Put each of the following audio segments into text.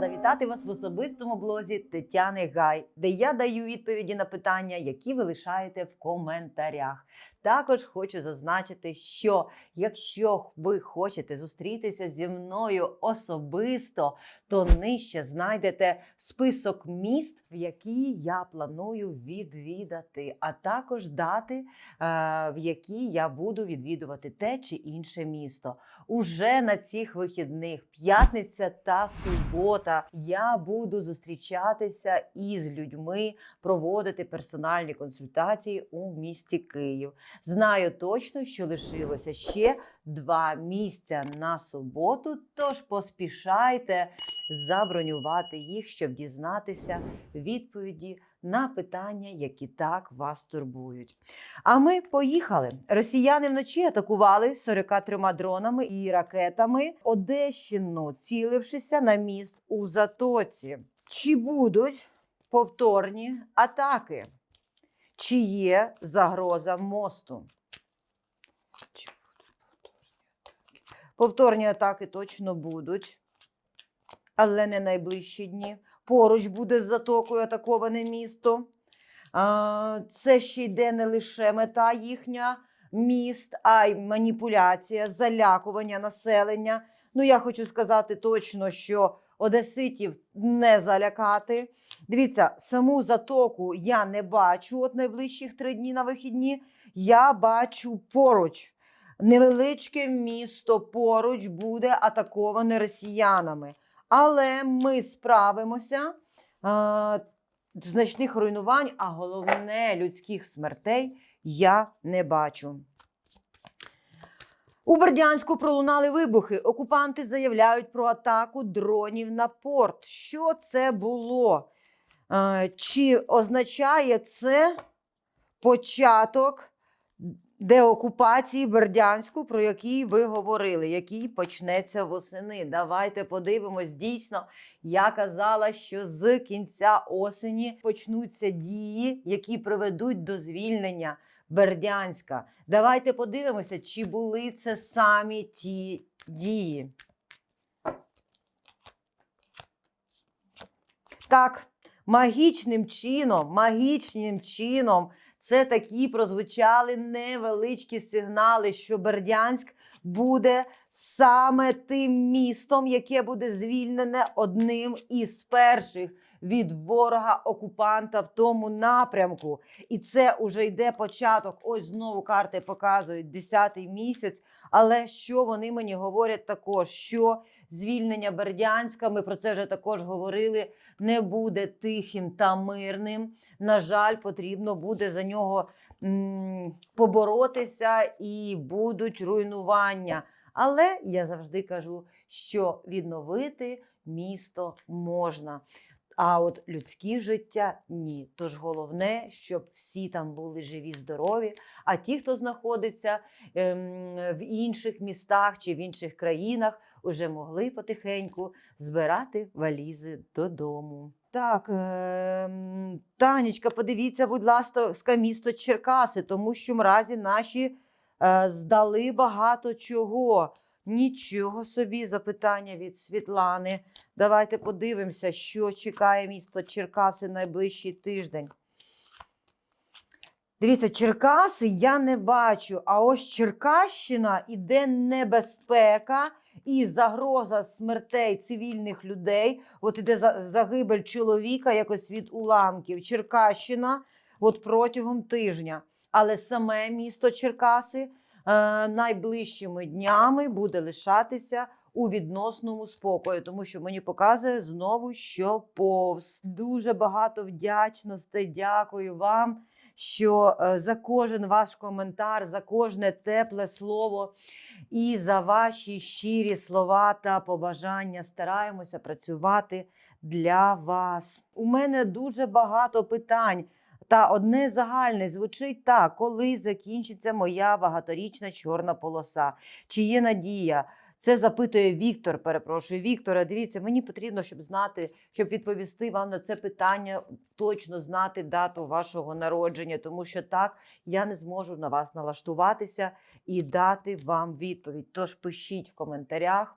рада вітати вас в особистому блозі Тетяни Гай, де я даю відповіді на питання, які ви лишаєте в коментарях. Також хочу зазначити, що якщо ви хочете зустрітися зі мною особисто, то нижче знайдете список міст, в які я планую відвідати, а також дати, е, в які я буду відвідувати те чи інше місто. Уже на цих вихідних, п'ятниця та субота, я буду зустрічатися із людьми, проводити персональні консультації у місті Київ. Знаю точно, що лишилося ще два місця на суботу, тож поспішайте забронювати їх, щоб дізнатися відповіді на питання, які так вас турбують. А ми поїхали. Росіяни вночі атакували 43 дронами і ракетами Одещину, цілившися на міст у Затоці. Чи будуть повторні атаки? Чи є загроза мосту? Повторні атаки точно будуть, але не найближчі дні. Поруч буде з затокою атаковане місто. Це ще йде не лише мета їхня міст, а й маніпуляція, залякування населення. Ну, я хочу сказати точно, що одеситів не залякати. Дивіться, саму затоку я не бачу от найближчих три дні на вихідні. Я бачу поруч. Невеличке місто поруч буде атаковане росіянами. Але ми справимося. А, значних руйнувань, а головне людських смертей я не бачу. У Бердянську пролунали вибухи. Окупанти заявляють про атаку дронів на порт. Що це було? Чи означає це початок деокупації Бердянську, про який ви говорили, який почнеться восени? Давайте подивимось. Дійсно, я казала, що з кінця осені почнуться дії, які приведуть до звільнення Бердянська. Давайте подивимося, чи були це самі ті дії. Так, магічним чином, магічним чином це такі прозвучали невеличкі сигнали, що Бердянськ буде саме тим містом, яке буде звільнене одним із перших від ворога окупанта в тому напрямку. І це уже йде початок. Ось знову карти показують 10-й місяць. Але що вони мені говорять також? Що звільнення Бердянська, ми про це вже також говорили, не буде тихим та мирним. На жаль, потрібно буде за нього поборотися і будуть руйнування. Але я завжди кажу, що відновити місто можна. А от людське життя ні. Тож головне, щоб всі там були живі, здорові. А ті, хто знаходиться ем, в інших містах чи в інших країнах, уже могли потихеньку збирати валізи додому. Так, ем, Танечка, подивіться, будь ласка, місто Черкаси, тому що мразі наші е, здали багато чого. Нічого собі, запитання від Світлани. Давайте подивимося, що чекає місто Черкаси найближчий тиждень. Дивіться, Черкаси я не бачу, а ось Черкащина іде небезпека і загроза смертей цивільних людей. От іде загибель чоловіка якось від уламків. Черкащина от протягом тижня. Але саме місто Черкаси найближчими днями буде лишатися у відносному спокої, тому що мені показує знову, що повз. Дуже багато вдячностей. Дякую вам, що е, за кожен ваш коментар, за кожне тепле слово і за ваші щирі слова та побажання. Стараємося працювати для вас. У мене дуже багато питань. Та одне загальне звучить так: коли закінчиться моя багаторічна чорна полоса? Чи є надія? Це запитує Віктор. Перепрошую, Віктора. Дивіться, мені потрібно, щоб знати, щоб відповісти вам на це питання, точно знати дату вашого народження, тому що так я не зможу на вас налаштуватися і дати вам відповідь. Тож пишіть в коментарях.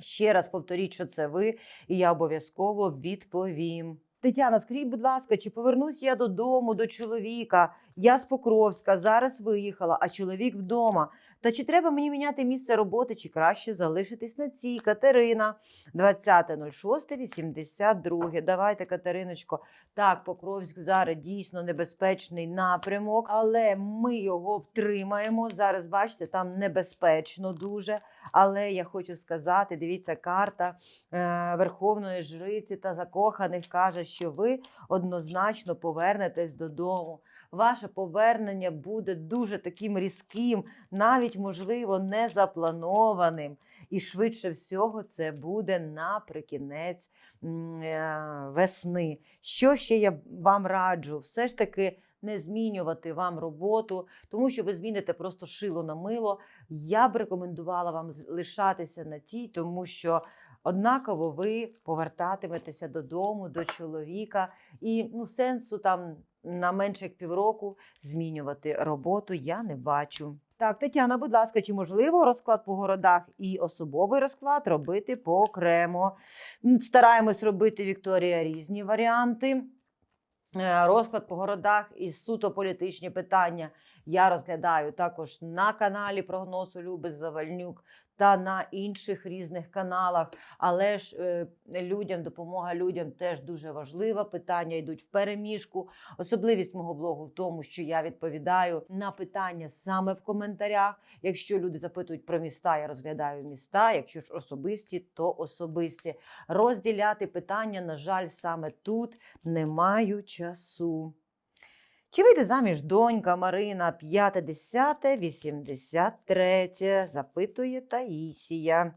Ще раз повторіть, що це ви, і я обов'язково відповім. Тетяна, скажіть, будь ласка, чи повернусь я додому до чоловіка? Я з Покровська, зараз виїхала, а чоловік вдома. Та чи треба мені міняти місце роботи, чи краще залишитись на цій? Катерина, 20.06.82. Давайте, Катериночко. Так, Покровськ зараз дійсно небезпечний напрямок, але ми його втримаємо. Зараз, бачите, там небезпечно дуже. Але я хочу сказати: дивіться, карта е, Верховної Жриці та закоханих каже, що ви однозначно повернетесь додому. Ваше повернення буде дуже таким різким, навіть, можливо, не запланованим. І швидше всього це буде наприкінець е, весни. Що ще я вам раджу? Все ж таки не змінювати вам роботу, тому що ви зміните просто шило на мило. Я б рекомендувала вам лишатися на тій, тому що однаково ви повертатиметеся додому, до чоловіка, і ну, сенсу там на менше як півроку змінювати роботу я не бачу. Так, Тетяна, будь ласка, чи можливо розклад по городах і особовий розклад робити поокремо? М, Стараємось робити Вікторія різні варіанти. Е, Розклад по городах і суто політичні питання я розглядаю також на каналі прогнозу Люби Завальнюк та на інших різних каналах. Але ж е, людям, допомога людям теж дуже важлива. Питання йдуть в переміжку. Особливість мого блогу в тому, що я відповідаю на питання саме в коментарях. Якщо люди запитують про міста, я розглядаю міста. Якщо ж особисті, то особисті. Розділяти питання, на жаль, саме тут не маю часу. Чи вийде заміж донька Марина 50-83? Запитує Таїсія.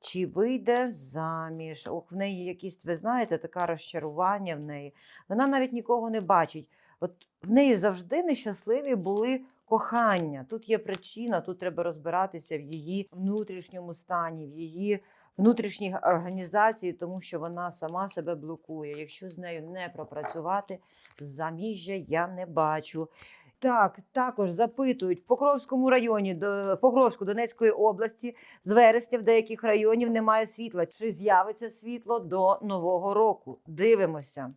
Чи вийде заміж? Ох, в неї якісь, ви знаєте, таке розчарування в неї. Вона навіть нікого не бачить. От в неї завжди нещасливі були кохання. Тут є причина, тут треба розбиратися в її внутрішньому стані, в її внутрішній організації, тому що вона сама себе блокує. Якщо з нею не пропрацювати, заміжжя я не бачу. Так, також запитують в Покровському районі, до Покровську Донецької області, з вересня в деяких районів немає світла. Чи з'явиться світло до Нового року? Дивимося.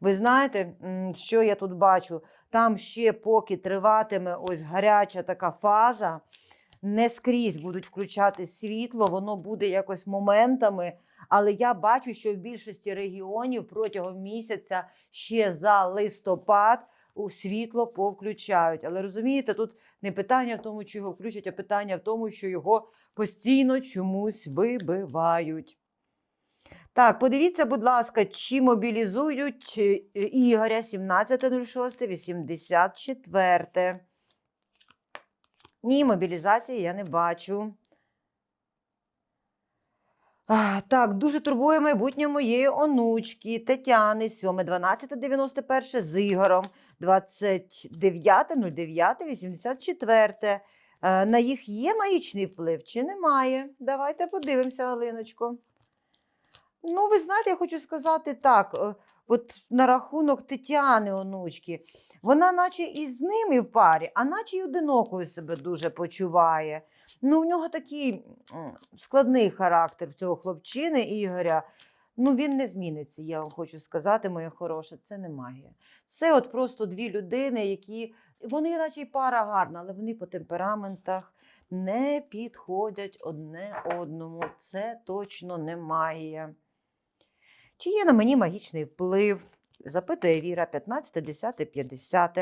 Ви знаєте, що я тут бачу? Там ще поки триватиме ось гаряча така фаза, не скрізь будуть включати світло, воно буде якось моментами. Але я бачу, що в більшості регіонів протягом місяця ще за листопад у світло повключають. Але розумієте, тут не питання в тому, чи його включать, а питання в тому, що його постійно чомусь вибивають. Так, подивіться, будь ласка, чи мобілізують е, Ігоря 17.06.84. Ні, мобілізації я не бачу. Так, дуже турбує майбутнє моєї онучки Тетяни 7.12.91 з Ігорем 29.09.84. Е, На їх є магічний вплив чи немає? Давайте подивимося, Галиночко. Ну, ви знаєте, я хочу сказати так: е, от на рахунок Тетяни онучки, вона наче і з ними в парі, а наче й одинокою себе дуже почуває. Ну, в нього такий складний характер цього хлопчини Ігоря. Ну, він не зміниться, я вам хочу сказати, моя хороша, це не магія. Це от просто дві людини, які вони, наче й пара гарна, але вони по темпераментах не підходять одне одному. Це точно не магія. Чи є на мені магічний вплив? Запитує Віра 15, 10, 50.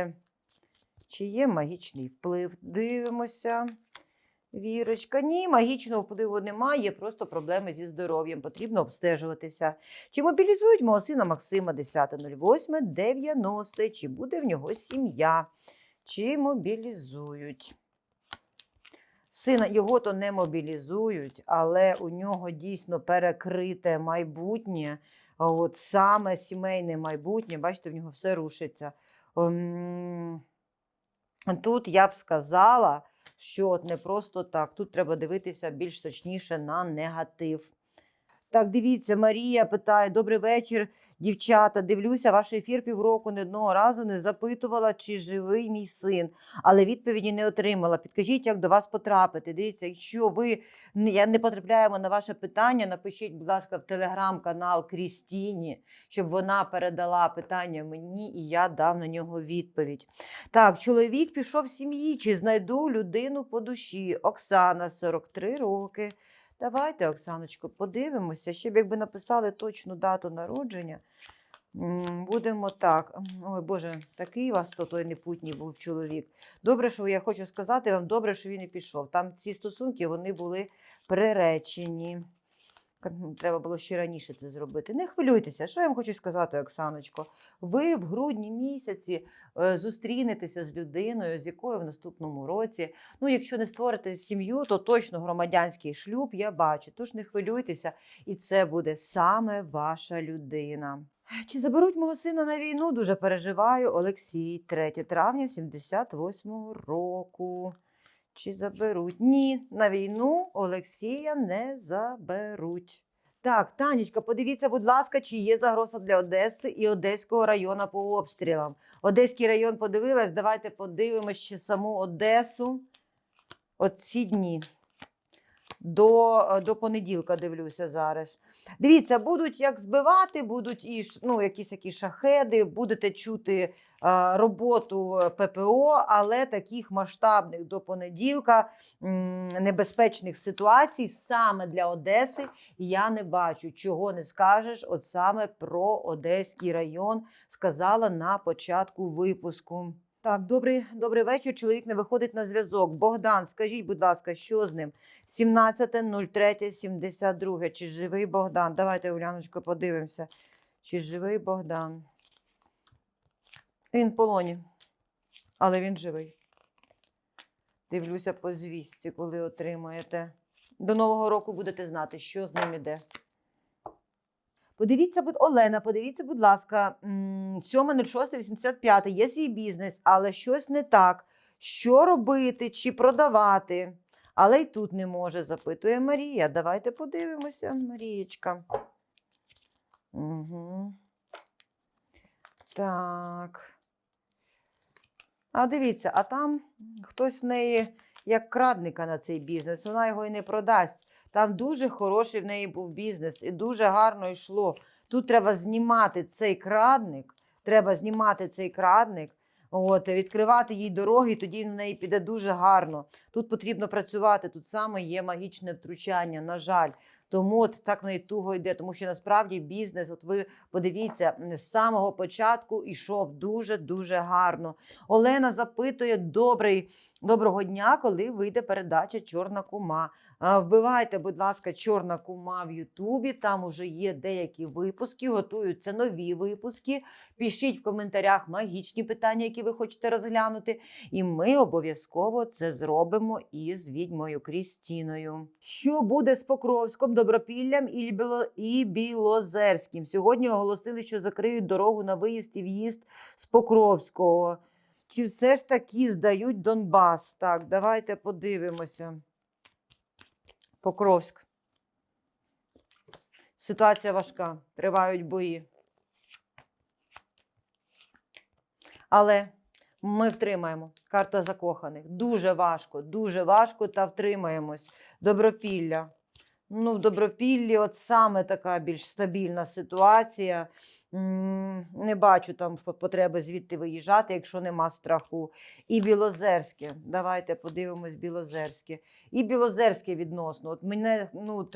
Чи є магічний вплив? Дивимося. Вірочка, ні, магічного впливу немає, просто проблеми зі здоров'ям, потрібно обстежуватися. Чи мобілізують мого сина Максима 10.08, 90, чи буде в нього сім'я? Чи мобілізують? Сина його то не мобілізують, але у нього дійсно перекрите майбутнє, от саме сімейне майбутнє, бачите, в нього все рушиться. Ем, Тут я б сказала, що от не просто так. Тут треба дивитися більш точніше на негатив. Так, дивіться, Марія питає: Добрий вечір. Дівчата, дивлюся, ваш ефір півроку не одного разу не запитувала, чи живий мій син, але відповіді не отримала. Підкажіть, як до вас потрапити. Дивіться, якщо ви я не потрапляємо на ваше питання, напишіть, будь ласка, в телеграм-канал Крістіні, щоб вона передала питання мені, і я дав на нього відповідь. Так, чоловік пішов з сім'ї. Чи знайду людину по душі? Оксана, 43 роки. Давайте, Оксаночко, подивимося. Ще б якби написали точну дату народження. Будемо так. Ой, Боже, такий у вас то той непутній був чоловік. Добре, що я хочу сказати вам, добре, що він і пішов. Там ці стосунки вони були приречені. М, Треба було ще раніше це зробити. Не хвилюйтеся, що я вам хочу сказати, Оксаночко. Ви в грудні місяці е, зустрінетеся з людиною, з якою в наступному році. Ну, якщо не створите сім'ю, то точно громадянський шлюб я бачу. Тож не хвилюйтеся, і це буде саме ваша людина. Чи заберуть мого сина на війну? Дуже переживаю. Олексій, 3 травня 78-го року. Чи заберуть? Ні, на війну Олексія не заберуть. Так, Танечка, подивіться, будь ласка, чи є загроза для Одеси і Одеського району по обстрілам. Одеський район подивилась. Давайте подивимось ще саму Одесу. Оці дні. До, до понеділка дивлюся зараз. Дивіться, будуть як збивати, будуть і ну, якісь такі шахеди, будете чути е, роботу ППО, але таких масштабних до понеділка м, небезпечних ситуацій саме для Одеси я не бачу. Чого не скажеш, от саме про Одеський район сказала на початку випуску. Так, добрий, добрий вечір. Чоловік не виходить на зв'язок. Богдан, скажіть, будь ласка, що з ним? 17.03.72. Чи живий Богдан? Давайте, Уляночко, подивимося. Чи живий Богдан? Він в полоні, але він живий. Дивлюся по звістці, коли отримаєте. До Нового року будете знати, що з ним іде. Подивіться, будь Олена, подивіться, будь ласка, м, 7.06.85 є свій бізнес, але щось не так. Що робити чи продавати? Але й тут не може, запитує Марія. Давайте подивимося, Марієчка. Угу. Так. А дивіться, а там хтось в неї як крадника на цей бізнес, вона його і не продасть. Там дуже хороший в неї був бізнес і дуже гарно йшло. Тут треба знімати цей крадник, треба знімати цей крадник, от, відкривати їй дороги, і тоді в неї піде дуже гарно. Тут потрібно працювати, тут саме є магічне втручання, на жаль. Тому от так на туго йде, тому що насправді бізнес, от ви подивіться, з самого початку йшов дуже-дуже гарно. Олена запитує добрий, доброго дня, коли вийде передача Чорна кума. Вбивайте, будь ласка, чорна кума в Ютубі. Там уже є деякі випуски, готуються нові випуски. Пишіть в коментарях магічні питання, які ви хочете розглянути. І ми обов'язково це зробимо із відьмою Крістіною. Що буде з Покровськом, Добропіллям і Білозерським? Сьогодні оголосили, що закриють дорогу на виїзд і в'їзд з Покровського. Чи все ж таки здають Донбас? Так, давайте подивимося. Покровськ. Ситуація важка, тривають бої. Але ми втримаємо. Карта закоханих. Дуже важко, дуже важко та втримаємось. Добропілля. Ну, в Добропіллі от саме така більш стабільна ситуація. Не бачу там потреби звідти виїжджати, якщо нема страху. І Білозерське. Давайте подивимось Білозерське. І Білозерське відносно. От мене ну,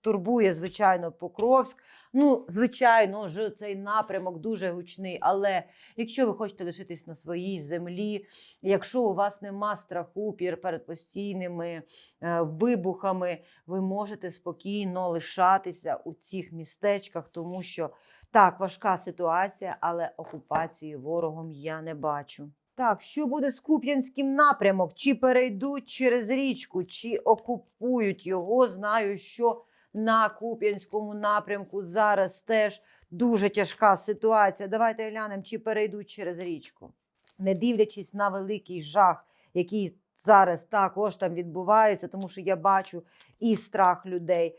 турбує, звичайно, Покровськ. Ну, звичайно, ж цей напрямок дуже гучний. Але якщо ви хочете лишитись на своїй землі, якщо у вас нема страху перед постійними е, вибухами, ви можете спокійно лишатися у цих містечках, тому що так, важка ситуація, але окупації ворогом я не бачу. Так, що буде з Куп'янським напрямок? Чи перейдуть через річку, чи окупують його? Знаю, що на Куп'янському напрямку зараз теж дуже тяжка ситуація. Давайте глянемо, чи перейдуть через річку. Не дивлячись на великий жах, який зараз також там відбувається, тому що я бачу і страх людей.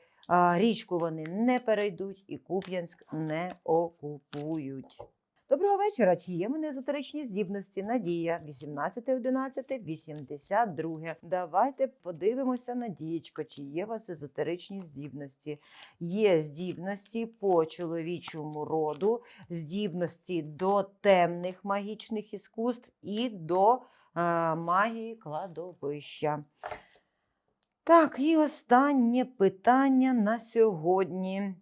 Річку вони не перейдуть і Куп'янськ не окупують. Доброго вечора. Чи є мене езотеричні здібності? Надія, 18.11.82. Давайте подивимося, Надієчко, чи є у вас езотеричні здібності. Є здібності по чоловічому роду, здібності до темних магічних іскусств і до е, магії кладовища. Так, і останнє питання на сьогодні.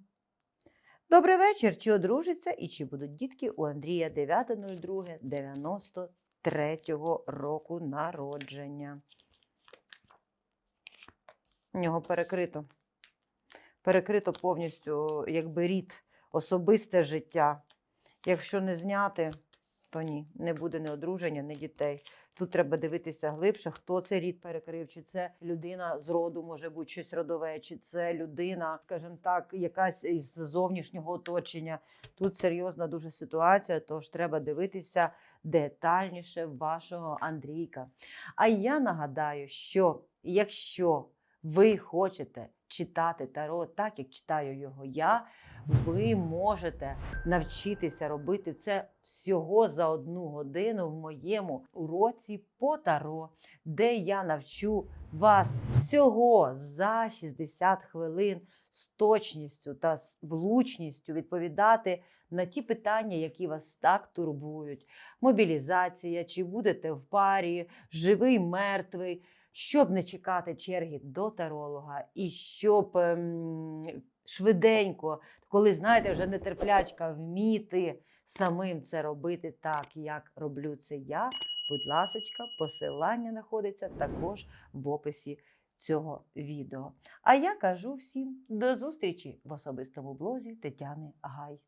Добрий вечір. Чи одружиться і чи будуть дітки у Андрія 9.02.93 року народження? У нього перекрито. Перекрито повністю, якби рід, особисте життя. Якщо не зняти, то ні, не буде ні одруження, ні дітей. Тут треба дивитися глибше, хто цей рід перекрив, чи це людина з роду, може бути щось родове, чи це людина, скажімо так, якась із зовнішнього оточення. Тут серйозна дуже ситуація, тож треба дивитися детальніше вашого Андрійка. А я нагадаю, що якщо ви хочете читати Таро так, як читаю його я, ви можете навчитися робити це всього за одну годину в моєму уроці по Таро, де я навчу вас всього за 60 хвилин з точністю та з влучністю відповідати на ті питання, які вас так турбують. Мобілізація, чи будете в парі, живий, мертвий, щоб не чекати черги до таролога, і щоб ем, швиденько, коли знаєте, вже нетерплячка, вміти самим це робити так, як роблю це я. Будь ласочка, посилання знаходиться також в описі цього відео. А я кажу всім до зустрічі в особистому блозі Тетяни Гай.